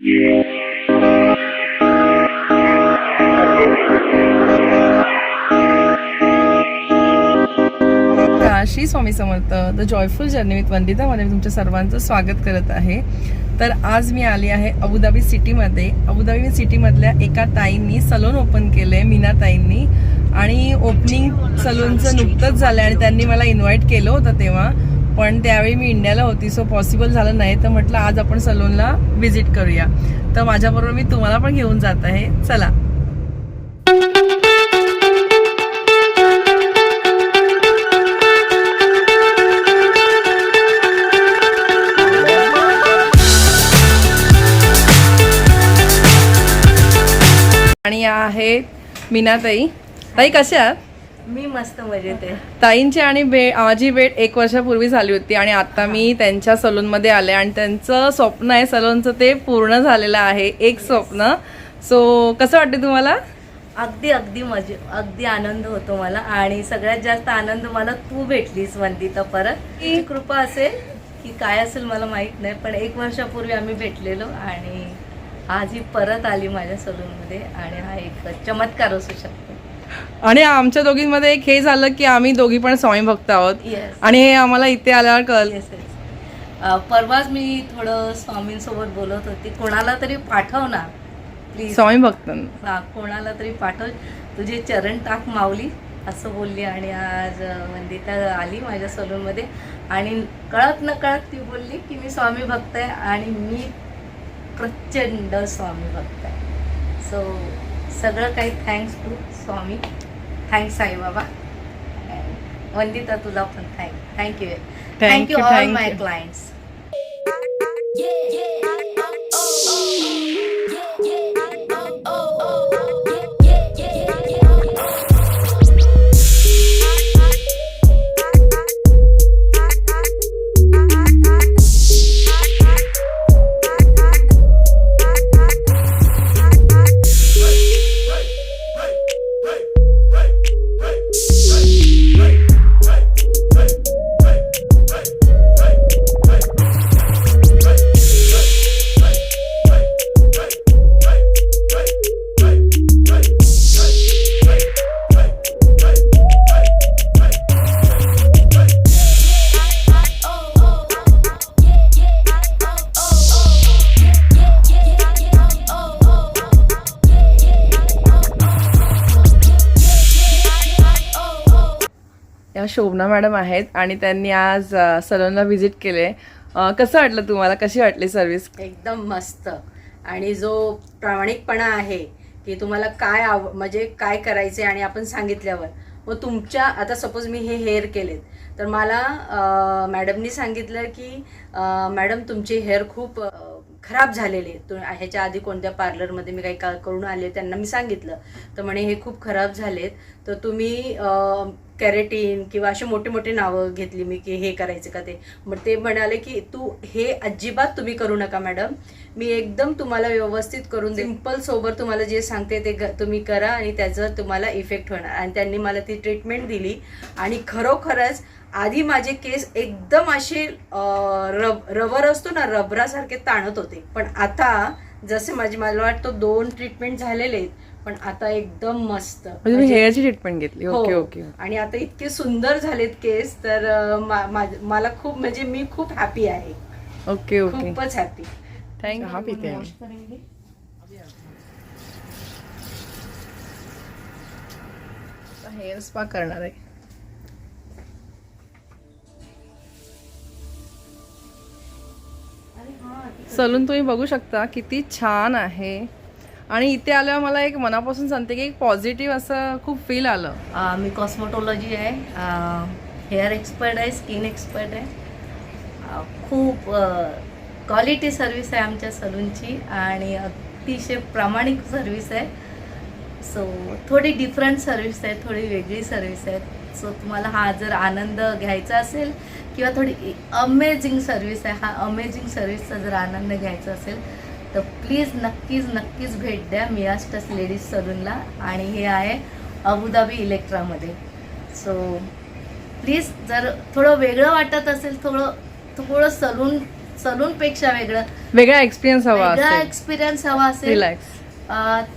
Shri Swami Samarth the joyful journey with वंदितामध्ये मी तुमच्या सर्वांचं स्वागत करत आहे. तर आज मी आली आहे अबुधाबी सिटीमध्ये. अबुधाबी सिटीमधल्या एका ताईंनी सलून ओपन केलं आहे मीना ताईंनी. आणि ओपनिंग सलूनचं नुकतंच झालं आणि त्यांनी मला इन्व्हाइट केलं होतं तेव्हा. पण त्यावेळी मी इंडियाला होती सो पॉसिबल झालं नाही. तर म्हटलं आज आपण सलूनला व्हिजिट करूया. तर माझ्याबरोबर मी तुम्हाला पण घेऊन जात आहे. चला. आणि या आहेत मीनाताई. ताई कशा आहात? मी मस्त मजेत आहे. ताईंची आणि भे माझी भेट एक वर्षापूर्वी झाली होती आणि आता मी त्यांच्या सलूनमध्ये आले आणि त्यांचं स्वप्न आहे सलूनचं ते पूर्ण झालेलं आहे एक स्वप्न. सो कसं वाटते तुम्हाला? अगदी अगदी मजे अगदी आनंद होतो मला आणि सगळ्यात जास्त आनंद मला तू भेटलीस वंदिता परत. ही कृपा असेल की काय असेल मला माहीत नाही पण एक वर्षापूर्वी आम्ही भेटलेलो आणि आज ही परत आली माझ्या सलूनमध्ये आणि हा एक चमत्कार असू शकतो. आणि आमच्या दोघींमध्ये एक हे झालं की आम्ही दोघी पण स्वामी भक्त आहोत. आणि हे आम्हाला इथे आल्यावर येस परवाच मी थोडं स्वामींसोबत बोलत होती. कोणाला तरी पाठव ना प्लीज स्वामी भक्त. कोणाला तरी पाठव. तुझे चरण टाक माऊली असं बोलली आणि आज अ, वंदिता आली माझ्या सलूनमध्ये. आणि कळत न कळत ती बोलली की मी स्वामी भक्त आहे आणि मी प्रचंड स्वामी भक्त आहे. सो सगळं काही thanks to Swami. Thanks Saibaba Vandita तुला पण thank thank you thank you all my. Clients या शोभना मॅडम आहेत आणि त्यांनी आज सलूनला व्हिजिट केले. कसं वाटलं तुम्हाला? कशी वाटली सर्व्हिस एकदम मस्त. आणि जो प्रामाणिकपणा आहे की तुम्हाला काय आव म्हणजे काय करायचे आणि आपण सांगितल्यावर. व तुमच्या आता सपोज मी हे हेअर केलेत. तर मला मॅडमनी सांगितलं की मॅडम तुमचे हेअर खूप खराब झालेले आहेत. तु- ह्याच्या आधी कोणत्या पार्लरमध्ये मी काही का करून आले त्यांना मी सांगितलं. तर म्हणे हे खूप खराब झालेत. तर तुम्ही कॅरेटीन किंवा असे मोठे मोठे नावं घेतली मी की हे करायचं का ते. मग ते म्हणाले की तू हे अजिबात तुम्ही करू नका मॅडम. मी एकदम तुम्हाला व्यवस्थित करून सिंपल सोबत तुम्हाला जे सांगते ते तुम्ही करा आणि त्याचं तुम्हाला इफेक्ट होणार. आणि त्यांनी मला ती ट्रीटमेंट दिली. आणि खरोखरच आधी माझे केस एकदम असे रब रबर असतो ना रबरासारखे ताणत होते. पण आता जसे माझे मला वाटतं दोन ट्रीटमेंट झालेले आहेत पण आता एकदम मस्त. म्हणजे तुम्ही म्हणजे- हेअरची ट्रीटमेंट घेतली. ओके हो. ओके आणि आता इतके सुंदर झालेत केस तर मला खूप म्हणजे मी खूप हॅपी आहे. ओके ओके खूपच happy thank you. Hair spa करणार आहे. सलून तुम्ही बघू शकता किती छान आहे. आणि इथे आल्यावर मला एक मनापासून सांगते की एक पॉझिटिव्ह असं खूप फील आलं. मी कॉस्मोटॉलॉजी आहे. हेअर एक्सपर्ट आहे स्किन एक्सपर्ट आहे. खूप क्वालिटी सर्विस आहे आमच्या सलूनची आणि अतिशय प्रामाणिक सर्विस आहे. सो थोडी डिफरंट सर्विस आहे थोडी वेगळी सर्विस आहे. सो तुम्हाला हा जर आनंद घ्यायचा असेल किंवा थोडी अमेझिंग सर्विस आहे हा अमेझिंग सर्विसचा जर आनंद घ्यायचा असेल तर प्लीज नक्कीच नक्कीच भेट द्या. मियास्टस लेडीज सलूनला. आणि हे आहे अबुधाबी इलेक्ट्रामध्ये. सो प्लीज जर थोडं वेगळं वाटत असेल थोडं थोडं सलून सलून पेक्षा वेगळं वेगळा एक्सपिरियन्स हवा वेगळा एक्सपिरियन्स हवा असेल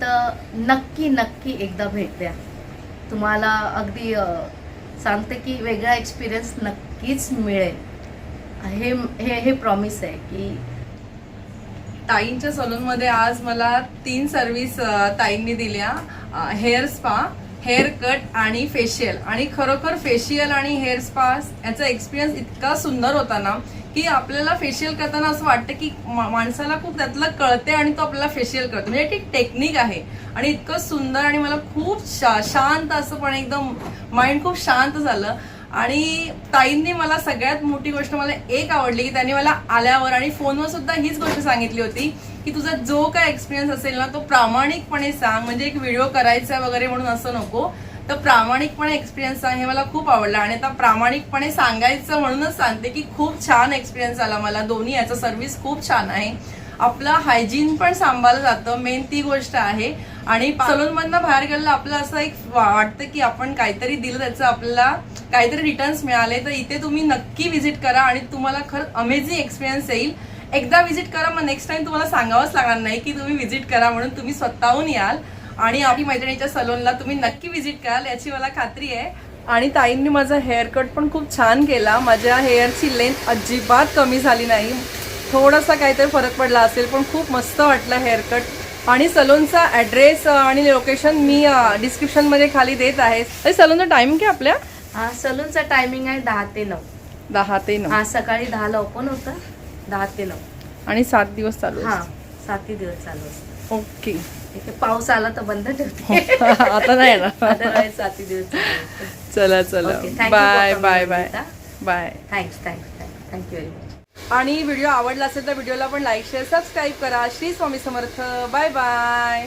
तर नक्की नक्की एकदा भेट द्या. तुम्हाला अगदी सांगते की वेगळा एक्सपिरियन्स नक्कीच मिळेल. हे हे हे प्रॉमिस आहे की ताईंच्या सलून मध्ये आज मला तीन सर्व्हिस ताईंनी दिल्या. हेअर स्पा हेअर कट आणि फेशियल. आणि खरोखर फेशियल आणि हेअर स्पा याचा एक्सपिरियन्स इतका सुंदर होता ना की आपल्याला फेशियल करताना असं वाटतं की माणसाला खूप त्यातलं कळते आणि तो आपल्याला फेशियल करतो. म्हणजे एक टेक्निक आहे. आणि इतकं सुंदर आणि मला खूप शा- शांत असं पण एकदम माइंड खूप शांत झालं. आणि ताईंनी मला सगळ्यात मोठी गोष्ट मला एक आवडली की त्यांनी मला आल्यावर आणि फोनवर सुद्धा हीच गोष्ट सांगितली होती की तुझा जो काय एक्सपिरियन्स असेल ना तो प्रामाणिकपणे सांग. म्हणजे एक व्हिडिओ करायचा वगैरे म्हणून असं नको तर प्रामाणिकपणे एक्सपिरियन्स सांग हे मला खूप आवडलं. आणि आता प्रामाणिकपणे सांगायचं म्हणूनच सांगते की खूप छान एक्सपिरियन्स आला मला. दोन्ही याचा सर्व्हिस खूप छान आहे. आपलं हायजीन पण सांभाळलं जातं. मेन ती गोष्ट आहे. आणि सलूनमधनं बाहेर गेलेलं आपलं असं एक वाटतं की आपण काहीतरी दिलं त्याचं आपल्याला काहीतरी रिटर्न्स मिळाले तर इथे तुम्ही नक्की व्हिजिट करा आणि तुम्हाला खरंच अमेझिंग एक्सपिरियन्स येईल. एकदा व्हिजिट करा मग नेक्स्ट टाइम तुम्हाला सांगावंच लागणार नाही की तुम्ही व्हिजिट करा म्हणून तुम्ही स्वतःहून याल. आणि आपली मैत्रिणीच्या सलूनला तुम्ही नक्की व्हिजिट कराल याची मला खात्री आहे. आणि ताईंनी माझा हेअर कट पण खूप छान केला. माझ्या हेअरची लेंथ अजिबात कमी झाली नाही. थोडासा काहीतरी फरक पडला असेल पण खूप मस्त वाटलं हेअर कट आणि सलूनचा ॲड्रेस आणि लोकेशन मी डिस्क्रिप्शनमध्ये खाली देत आहे. अरे सलूनचा टाइम काय आपल्या? हा सलूनचा टायमिंग आहे दहा ते नऊ. दहा ते नऊ. हा सकाळी दहाला ओपन होतं दहा ते नऊ. आणि सात दिवस चालू हा सातही दिवस चालू असतं. ओके. पाऊस आला तर बंद ठेवते. आता नाही ना सातही दिवस चालू चला bye bye bye. Bye thanks thanks thank you very much आणि व्हिडिओ आवडला असेल तर व्हिडिओला पण लाईक शेअर सबस्क्राईब करा. श्री स्वामी समर्थ. Bye bye